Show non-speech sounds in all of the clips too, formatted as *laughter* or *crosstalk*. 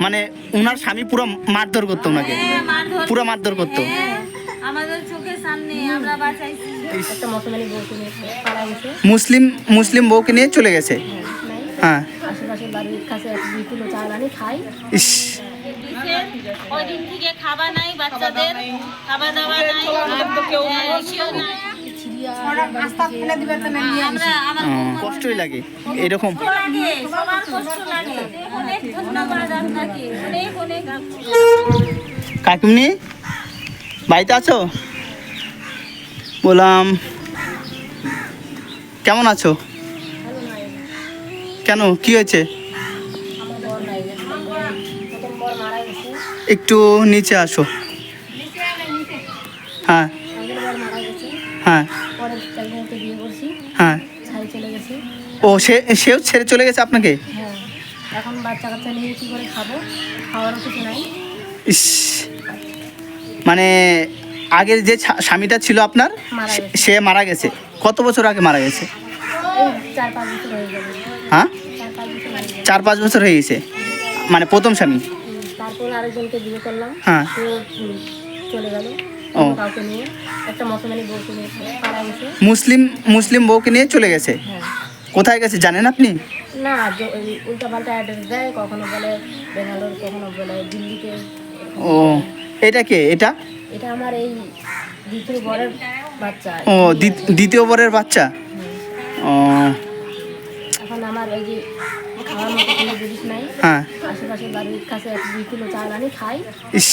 মানে ওনার স্বামী পুরো মারধর করতো ওনাকে হ্যাঁ, পুরো মারধর করতো। হ্যাঁ, মুসলিম মুসলিম বউকে নিয়ে চলে গেছে? হ্যাঁ। আশেপাশের বাড়ির কাছে এক দুই কিলো চাল আনি খাই। ইস। ওই দিন থেকে খাবার নাই বাচ্চাদের খাবার দাবার নাই। হ্যাঁ, এসেও নাই। আমরা আমার ও, কষ্টই লাগে। এরকম। কাকিমনি বাড়িতে আছো? বললাম কেমন আছো? কেন কি হয়েছে? একটু নিচে আসো। হ্যাঁ আগের বর মারা গেছে হ্যাঁ পরে একজনকে বিয়ে করছি। হ্যাঁ। ছাড়ি চলে গেছে। ও সে সেও ছেড়ে চলে গেছে আপনাকে? হ্যাঁ। এখন বাচ্চা কাচ্চা নিয়ে কী করে খাব? খাওয়ারও কিছু নাই। ইস। মানে আগের যে স্বামীটা ছিল আপনার সে- মারা গেছে। কত বছর আগে মারা গেছে? চার পাঁচ বছর হয়ে চার পাঁচ বছর হয়ে গেছে। মানে প্রথম স্বামী? তারপর আরেকজনকে বিয়ে করলাম। হ্যাঁ। চলে গেল। কাউকে নিয়ে একটা মুসলমানি বউকে নিয়ে মুসলিম মুসলিম বউকে নিয়ে চলে গেছে? হ্যাঁ। কোথায় গেছে জানেন আপনি? না উল্টা পাল্টা অ্যাড্রেস দেয় কখনো বলে বেঙ্গালোর কখনো বলে দিল্লিতে। ও এটা কে? এটা? এটা আমার এই দ্বিতীয় বরের বাচ্চা। ও দ্বিতীয় বরের বাচ্চা? ও। এখন আমার ওই যে খাওয়ার মতো কোনো জিনিস নাই। হ্যাঁ। আশেপাশের বাড়ির কাছে এক দুই কিলো চাল আনি খাই। ইস।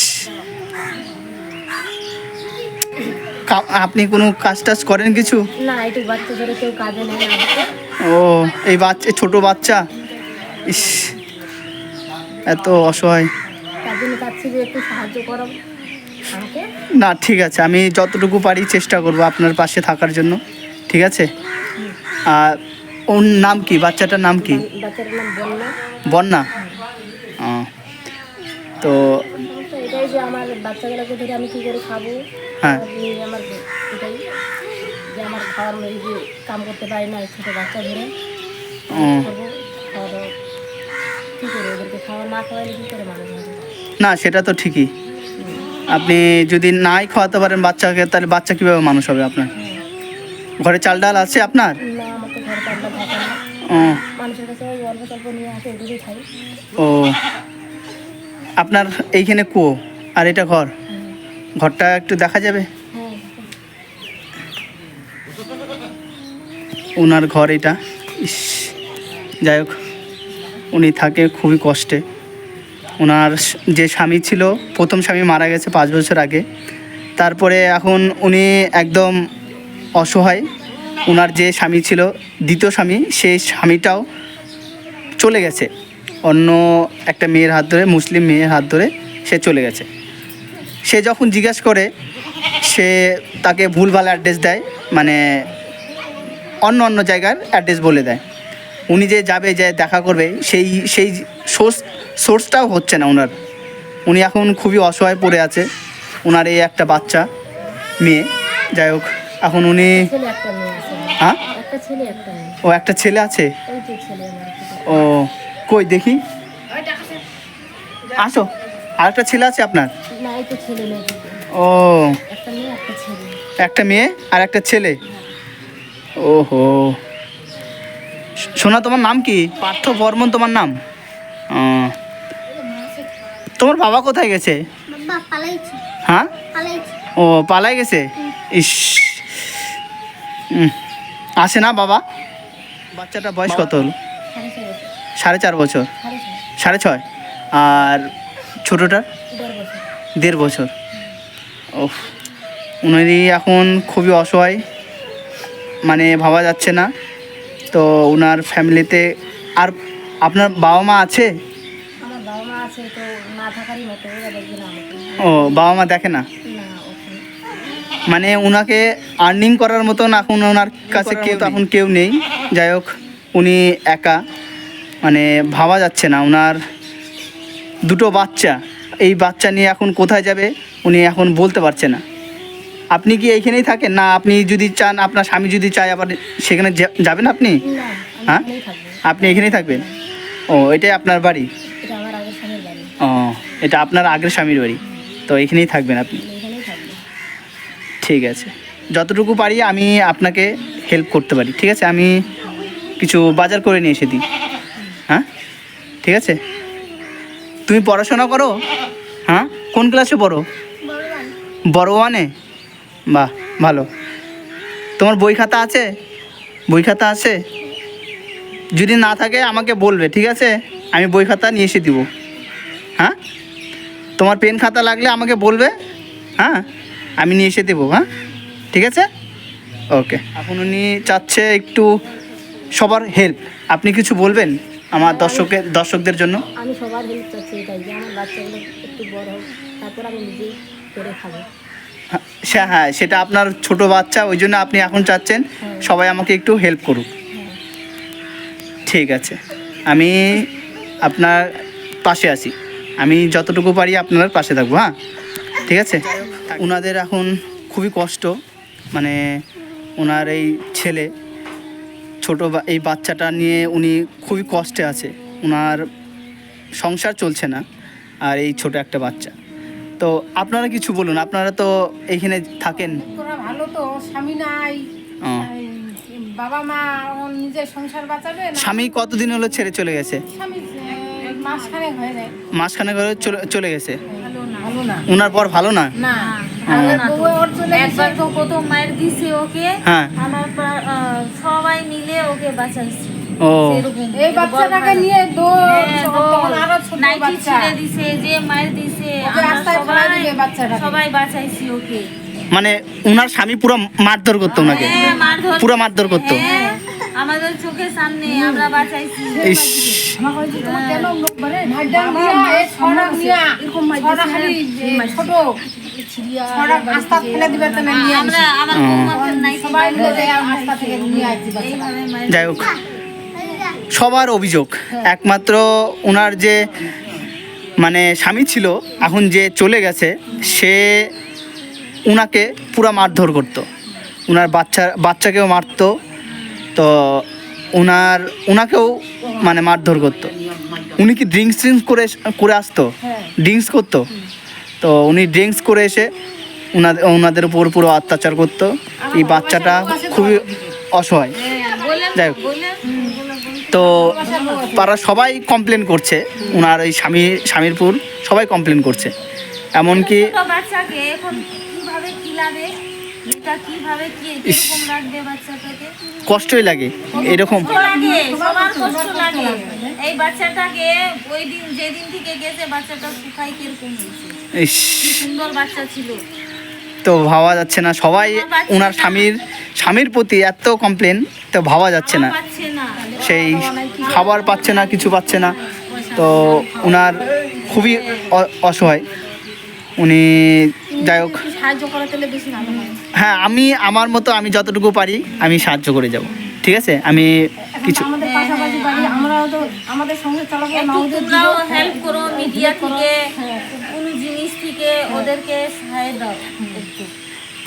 আপনি কোনো কাজ টাজ করেন কিছু? না একটু বাচ্চা ধরে কেউ কাজে নেয় ও এই বাচ্চা ছোট বাচ্চা? ইস এত অসহায়। একটু সাহায্য করো না ঠিক আছে আমি যতটুকু পারি চেষ্টা করব আপনার পাশে থাকার জন্য ঠিক আছে? আর ওর নাম কি? বাচ্চাটার নাম কি? বন্যা। তো যে আমার বাচ্চাগুলোকে ধরে আমি কী করে খাব? হ্যাঁ। আমার এটাই যে আমার খাওয়ার এই যে কাম করতে পারি না ছোটো বাচ্চা ধরে খাওয়া দাওয়া কী করে ওদেরকে খাওয়া না খাওয়াইলে কী করে মানুষ না সেটা তো ঠিকই। আপনি যদি নাই খাওয়াতে পারেন বাচ্চাকে তাহলে বাচ্চা কীভাবে মানুষ হবে আপনার? ঘরে চাল ডাল আছে আপনার? ও। আপনার এইখানে কুয়ো? আর এটা ঘর? ঘরটা একটু দেখা যাবে? ওনার ঘর এটা। ইস, যাই হোক, উনি থাকে খুবই কষ্টে। ওনার যে স্বামী ছিল, প্রথম স্বামী মারা গেছে পাঁচ বছর আগে। তারপরে এখন উনি একদম অসহায়। ওনার যে স্বামী ছিল, দ্বিতীয় স্বামী, সেই স্বামীটাও চলে গেছে। অন্য একটা মেয়ের হাত ধরে, মুসলিম মেয়ের হাত ধরে সে চলে গেছে। সে যখন জিজ্ঞেস করে সে তাকে ভুলভাল অ্যাড্রেস দেয় মানে অন্য অন্য জায়গার অ্যাড্রেস বলে দেয়। উনি যে যাবে যে দেখা করবে সেই সেই সোর্স সোর্সটাও হচ্ছে না ওনার। উনি এখন খুবই অসহায় পড়ে আছে ওনার এই একটা বাচ্চা মেয়ে। যাই হোক এখন উনি হ্যাঁ? ও একটা ছেলে আছে। ও কই দেখি। আসো আর একটা ছেলে আছে আপনার? না এই তো ছেলে নেই ও। একটা মেয়ে একটা ছেলে। একটা মেয়ে আর একটা ছেলে? ওহো। শোনা তোমার নাম কি? পার্থ বর্মন তোমার নাম? তোমার বাবা কোথায় গেছে? হ্যাঁ? ও পালাই গেছে? ইস। আসে না বাবা? বাচ্চাটা বয়স কত হলো? সাড়ে চার বছর। সাড়ে ছয়। আর ছোটোটার দেড় বছর। ও উনি এখন খুবই অসহায় মানে ভাবা যাচ্ছে না। তো ওনার ফ্যামিলিতে আর আপনার বাবা মা আছে ও বাবা মা দেখে না? না মানে ওনাকে আর্নিং করার মতন এখন ওনার কাছে কেউ তো এখন কেউ নেই। যাই হোক উনি একা মানে ভাবা যাচ্ছে না। ওনার দুটো বাচ্চা। এই বাচ্চা নিয়ে এখন কোথায় যাবে উনি এখন বলতে পারছে না। আপনি কি এইখানেই থাকেন? না আপনি যদি চান আপনার স্বামী যদি চায় আবার সেখানে যাবেন আপনি? হ্যাঁ? আপনি এখানেই থাকবেন? ও এটাই আপনার বাড়ি? ও এটা আপনার আগের স্বামীর বাড়ি। তো এখানেই থাকবেন আপনি? ঠিক আছে। যতটুকু পারি আমি আপনাকে হেল্প করতে পারি ঠিক আছে? আমি কিছু বাজার করে নিয়ে এসে দিই। হ্যাঁ? ঠিক আছে? তুমি পড়াশোনা করো? হ্যাঁ? কোন ক্লাসে পড়ো? বড় ওয়ানে বাহ, ভালো। তোমার বই খাতা আছে? বই খাতা আছে? যদি না থাকে, আমাকে বলবে, ঠিক আছে? আমি বই খাতা নিয়ে এসে দিব। হ্যাঁ? তোমার পেন খাতা লাগলে আমাকে বলবে হ্যাঁ? আমি নিয়ে এসে দেবো হ্যাঁ? ঠিক আছে? ওকে এখন উনি চাচ্ছে একটু সবার হেল্প আপনি কিছু বলবেন? আমার দর্শকের দর্শকদের জন্য। আমি সবার হেল্প চাচ্ছি এটাই যে আমার বাচ্চাগুলো একটু বড় হোক তারপর আমি নিজেই করে খাব। হ্যাঁ, হ্যাঁ সেটা আপনার ছোট বাচ্চা ওই জন্য আপনি এখন চাচ্ছেন সবাই আমাকে একটু হেল্প করুক। ঠিক আছে। আমি আপনার পাশে আছি। আমি যতটুকু পারি আপনার পাশে থাকব হ্যাঁ? ঠিক আছে? ওনাদের এখন খুবই কষ্ট। মানে ওনার এই ছেলে ছোট এই বাচ্চাটা নিয়ে উনি খুবই কষ্টে আছে। ওনার সংসার চলছে না আর এই ছোট একটা বাচ্চা। তো আপনারা কিছু বলুন আপনারা তো এইখানে থাকেন। তোরা ভালো তো স্বামী নাই। বাবা মা নিজের সংসার বাঁচাবে স্বামী কতদিন হলো ছেড়ে চলে গেছে? মাসখানেক হয়ে যায়। মাঝখানে ঘরে চলে চলে গেছে? ভালো না। ওনার পর ভালো না? না। ভালো না তো। বউ ওর চলে গেছে একবার তো প্রথম মায়ের দিছে ওকে। আমার সবাই মিলে ওকে বাঁচাইছি। ও। এই বাচ্চাটাকে নিয়ে দৌড় তখন আরও ছোট নাইটি বাচ্চা। দিছে যে মায়ের দিছে। ওকে আমরা রাস্তায় ফেলে সবাই দিবে বাচ্চাটাকে। সবাই বাঁচাইছি ওকে। মানে ওনার স্বামী পুরো মারধর করতো ওনাকে। হ্যাঁ, পুরো মারধর করতো। হ্যাঁ, আমাদের চোখের সামনে আমরা বাঁচাইছি। ছোট, যাই হোক। সবার অভিযোগ। একমাত্র ওনার যে মানে স্বামী ছিল এখন যে চলে গেছে সে উনাকে পুরা মারধর করতো। ওনার বাচ্চা বাচ্চাকেও মারতো। তো ওনার ওনাকেও মানে মারধর করতো। উনি কি ড্রিঙ্কস ট্রিঙ্কস করে করে আসতো? ড্রিঙ্কস করতো? তো উনি ড্রিঙ্কস করে এসে ওনাদের ওনাদের উপর পুরো অত্যাচার করতো। এই বাচ্চাটা খুবই অসহায়। যাই হোক। তো তারা সবাই কমপ্লেন করছে। ওনার এই স্বামী স্বামীরপুর সবাই কমপ্লেন করছে। এমনকি কষ্টই লাগে। এরকম এই বাচ্চাটাকে ওই দিন যেদিন থেকে গেছে বাচ্চাটা শুকাই কীরকম সুন্দর বাচ্চা ছিল। তো ভাবা যাচ্ছে না সবাই ওনার স্বামীর স্বামীর প্রতি এত কমপ্লেন তো ভাবা যাচ্ছে না। সেই খাবার পাচ্ছে না কিছু পাচ্ছে না। তো ওনার খুবই অ- অসহায়। উনি যাই হোক। একটু সাহায্য করা তাহলে বেশি ভালো হয়। হ্যাঁ আমি আমার মতো আমি যতটুকু পারি আমি সাহায্য করে যাব। ঠিক আছে? আমি কিছু আমাদের পাশাপাশি বাড়ি তো আমাদের সঙ্গে হেল্প করো মিডিয়া থেকে। কোনো জিনিস থেকে ওদেরকে সাহায্য দাও একটু।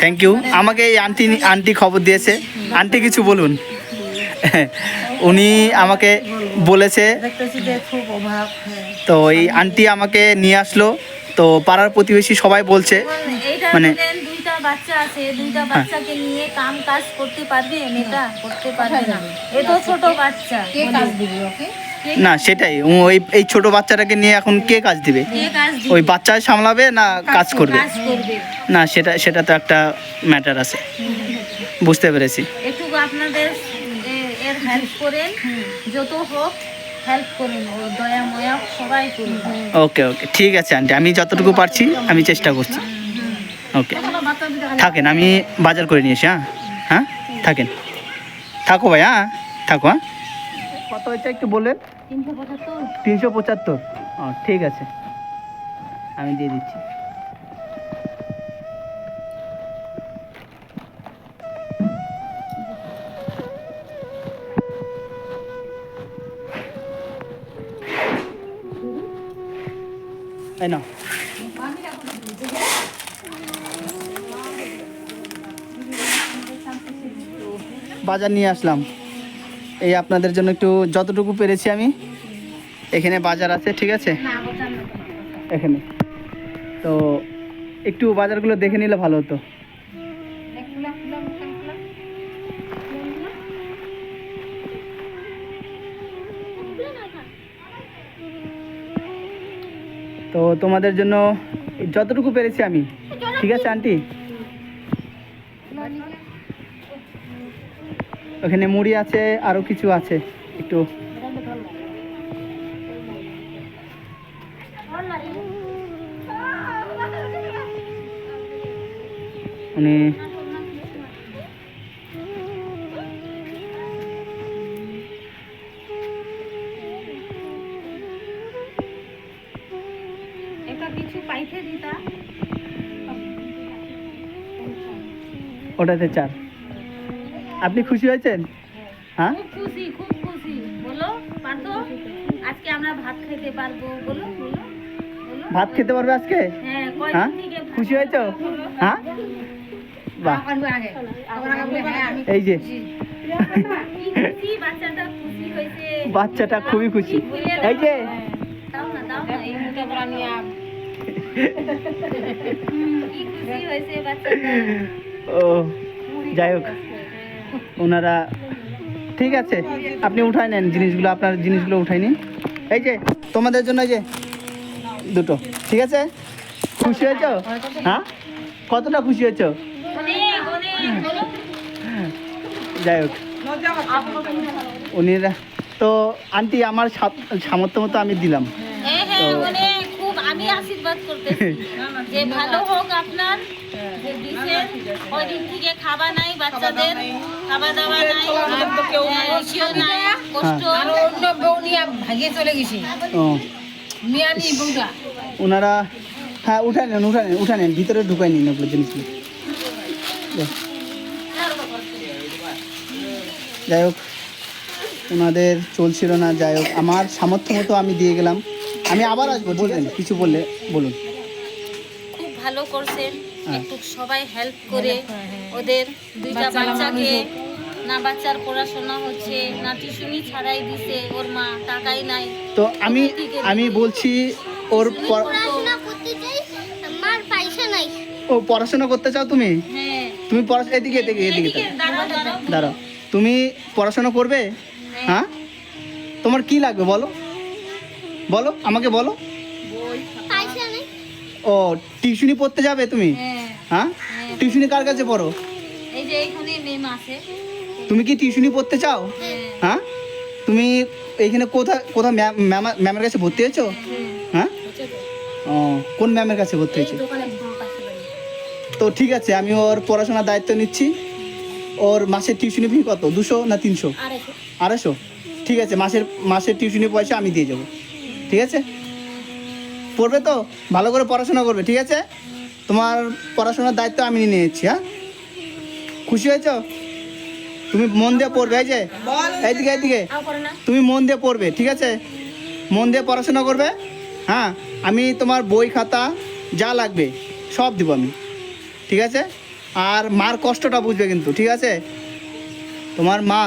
থ্যাংক ইউ আমাকে এই আন্টি আন্টি খবর দিয়েছে। আন্টি কিছু বলুন। উনি আমাকে বলেছে দেখতেছি যে খুব অভাব তো এই আন্টি আমাকে নিয়ে আসলো। তো পাড়ার প্রতিবেশী সবাই বলছে মানে- বাচ্চা আছে দুইটা বাচ্চাকে নিয়ে কাম কাজ করতে পারবে মেয়েটা করতে পারবে না। এ ছোট বাচ্চা। কে কাজ দিবে ওকে? না সেটাই। ও ওই এই ছোট বাচ্চাটাকে নিয়ে এখন কে কাজ দিবে? কে কাজ দিবে? ওই বাচ্চা সামলাবে না কাজ করবে? না সেটা সেটা তো একটা ম্যাটার আছে। বুঝতে পেরেছি। একটু আপনাদের এর হেল্প করেন। যত হোক হেল্প করেন। ও দয়া ময়া সবাই করুন ওকে ওকে। ঠিক আছে আন্টি। আমি যতটুকু পারছি আমি চেষ্টা করছি। ওকে। থাকেন আমি বাজার করে নিয়ে এসি হ্যাঁ? হ্যাঁ? থাকেন। থাকো ভাই হ্যাঁ? থাকো হ্যাঁ? কত হয়েছে একটু বললেন তিনশো পঁচাত্তর। ও ঠিক আছে। আমি দিয়ে দিচ্ছি। এই নাও। বাজার নিয়ে আসলাম। এই আপনাদের জন্য একটু যতটুকু পেরেছি আমি। এখানে বাজার আছে, ঠিক আছে? এখানে। তো একটু বাজারগুলো দেখে নিলে ভালো হতো। তো তোমাদের জন্য যতটুকু পেরেছি আমি। ঠিক আছে, আন্টি? ওখানে মুড়ি আছে আরও কিছু আছে। একটু উনি ওটাতে চার। আপনি খুশি হয়েছেন? হ্যাঁ। খুশি খুব খুশি। বলো পারতো আজকে আমরা ভাত খেতে পারব? বলো ভাত খেতে পারবে আজকে? হ্যাঁ হ্যাঁ। খুশি হয়েছো? হ্যাঁ? বাহ। হ্যাঁ এই যে। বাচ্চাটা খুবই খুশি। এই যে। *laughs* ও যাই হোক। ওনারা ঠিক আছে আপনি উঠাই নেন জিনিসগুলো আপনার জিনিসগুলো উঠাই নিন। এই যে তোমাদের জন্য এই যে দুটো ঠিক আছে? খুশি হয়েছো? হ্যাঁ? কতটা খুশি হয়েছো? যাই হোক। উনিরা তো আন্টি আমার সামর্থ্য মতো আমি দিলাম। হ্যাঁ হ্যাঁ তো- আমি আশীর্বাদ করতেছি। যে ভালো হোক আপনার যে ওই দিন থেকে খাবার নাই বাচ্চাদের খাওয়া দাওয়া নাই হ্যাঁ, ইসেও নাই কষ্ট। অন্য বউ নিয়ে ভাগিয়ে চলে গেছি। মিয়ানি বউটা। ওনারা হ্যাঁ উঠাই নেন উঠাই নেন উঠাই নেন ভিতরে ঢুকাই নিন ওগুলো জিনিসগুলো যাই হোক ওনাদের চলছিল না যাই হোক আমার সামর্থ্য মতো আমি দিয়ে গেলাম। আমি আবার আসব বললেন কিছু বললে বলুন। খুব ভালো করছেন। হ্যাঁ। একটু সবাই হেল্প করে ওদের দুইটা বাচ্চাকে না বাচ্চার পড়াশোনা হচ্ছে না টিউশনি ছাড়াই দিছে ওর মা টাকাই নাই। তো আমি আমি বলছি ওর পড়াশোনা করতে চাই আমার পয়সা নাই। ও পড়াশোনা করতে চাও তুমি? হ্যাঁ। তুমি পড়াশোনা এদিকে এদিকে এদিকে দাঁড়াও তুমি পড়াশোনা করবে? হ্যাঁ। তোমার কি লাগবে বলো? বলো আমাকে বলো। ও টিউশনি পড়তে যাবে তুমি? হ্যাঁ? হ্যাঁ টিউশনি কার কাছে পড়ো? এই যে এখানে মেম আছে। তুমি কি টিউশনি পড়তে চাও? হ্যাঁ। হ্যাঁ? তুমি এইখানে কোথা কোথা ম্যাম ম্যামা- ম্যামের কাছে ভর্তি হয়েছো? হ্যাঁ। ও কোন ম্যামের কাছে ভর্তি হয়েছে? তো ঠিক আছে আমি ওর পড়াশোনার দায়িত্ব নিচ্ছি। ওর মাসের টিউশনি ফি কত? দুশো না তিনশো? আড়াইশো। ঠিক আছে মাসের মাসের টিউশনি পয়সা আমি দিয়ে যাব ঠিক আছে? পড়বে তো? ভালো করে পড়াশোনা করবে ঠিক আছে? তোমার পড়াশোনার দায়িত্ব আমি নিয়ে নিচ্ছি হ্যাঁ? খুশি হয়েছো? তুমি মন দিয়ে পড়বে এই যে এইদিকে এইদিকে। তুমি মন দিয়ে পড়বে ঠিক আছে? মন দিয়ে পড়াশোনা করবে হ্যাঁ? আমি তোমার বই খাতা যা লাগবে সব দিব আমি ঠিক আছে? আর মার কষ্টটা বুঝবে কিন্তু ঠিক আছে? তোমার মা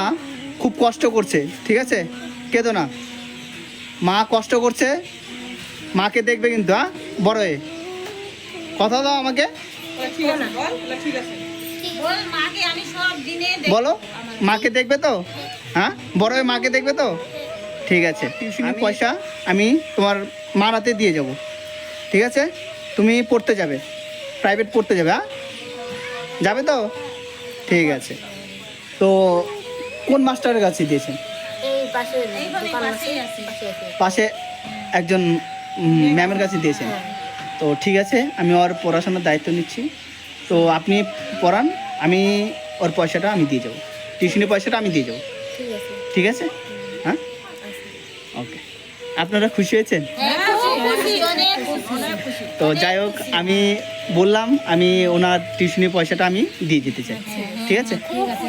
খুব কষ্ট করছে ঠিক আছে? কেঁদো না। মা কষ্ট করছে মাকে দেখবে কিন্তু হ্যাঁ? বড় হয়ে। কথা দাও আমাকে। বল মাকে আমি সব দিনে দেখব। বলো মাকে দেখবে তো? হ্যাঁ? বড় হয়ে মাকে দেখবে তো? ঠিক আছে। টিউশনের পয়সা আমি তোমার মার হাতে দিয়ে যাব। ঠিক আছে? তুমি পড়তে যাবে। প্রাইভেট পড়তে যাবে হ্যাঁ? যাবে তো? ঠিক আছে। তো কোন মাস্টারের কাছে দিয়েছেন? পাশে একজন ম্যামের কাছে দিয়েছেন। তো ঠিক আছে আমি ওর পড়াশোনার দায়িত্ব নিচ্ছি। তো আপনি পড়ান আমি ওর পয়সাটা আমি দিয়ে যাব। টিউশনি পয়সাটা আমি দিয়ে যাব। ঠিক আছে। হ্যাঁ? ওকে। আপনারা খুশি হয়েছেন? হ্যাঁ, খুব খুশি, অনেক খুশি। তো যাই হোক আমি বললাম আমি ওনার টিউশনি পয়সাটা আমি দিয়ে যেতে চাই। ঠিক আছে? ঠিক আছে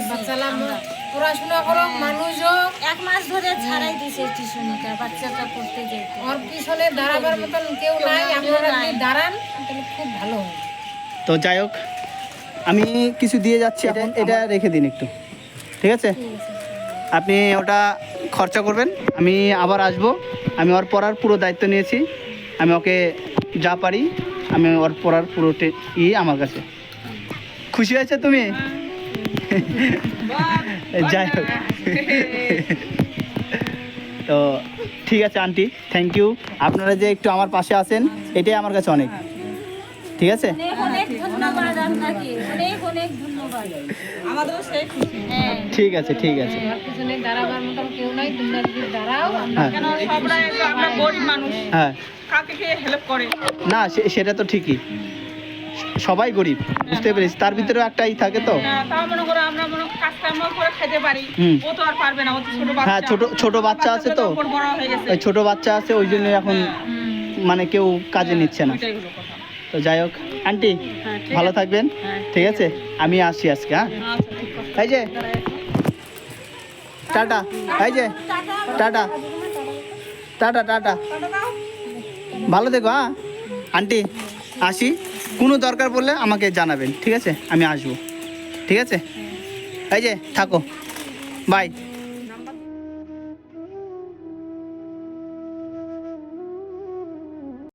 পড়াশোনা করো মানুষ হোক এক মাস ধরে ছাড়াই দিছে টিউশনিটা বাচ্চাটা পড়তে যেত। ওর পিছনে দাঁড়াবার মতন কেউ নাই আপনারা যদি দাঁড়ান তাহলে খুব ভালো হয় তো যাই হোক আমি কিছু দিয়ে যাচ্ছি এটা এটা রেখে দিন একটু। ঠিক আছে? আপনি ওটা খরচা করবেন আমি আবার আসব। আমি ওর পড়ার পুরো দায়িত্ব নিয়েছি। আমি ওকে যা পারি আমি ওর পড়ার পুরো ই আমার কাছে। খুশি হয়েছে তুমি? *laughs* যাই হোক। *laughs* তো ঠিক আছে আন্টি থ্যাংক ইউ আপনারা যে একটু আমার পাশে আছেন এটাই আমার কাছে অনেক। ঠিক আছে? অনেক অনেক ধন্যবাদ আপনাকে। অনেক অনেক ধন্যবাদ। আমাদেরও সেই খুশি। হ্যাঁ। ঠিক আছে ঠিক আছে। আর পিছনে দাঁড়াবার মতন কেউ নাই তোমরা যদি দাঁড়াও। আমরা হ্যাঁ। হ্যাঁ। কাকে কে হেল্প করে? না সে- সেটা তো ঠিকই। সবাই গরিব বুঝতে পেরেছি। তার ভিতরেও একটাই থাকে তো? হ্যাঁ, ছোট হ্যাঁ ছোট ছোট বাচ্চা আছে তো? হয়ে ছোট বাচ্চা আছে ওই জন্য এখন মানে কেউ কাজে নিচ্ছে না। তো যাই হোক আন্টি হ্যাঁ, ভালো থাকবেন হ্যাঁ, ঠিক আছে? আমি আসি আজকে হ্যাঁ? আচ্ছা এই যে। টাটা এই যে। টাটা। Tata tata. ভালো দেখো হ্যাঁ? আন্টি আসি। কোনো দরকার পড়লে আমাকে জানাবেন, ঠিক আছে? আমি আসব, ঠিক আছে? এই যে, থাকো। বাই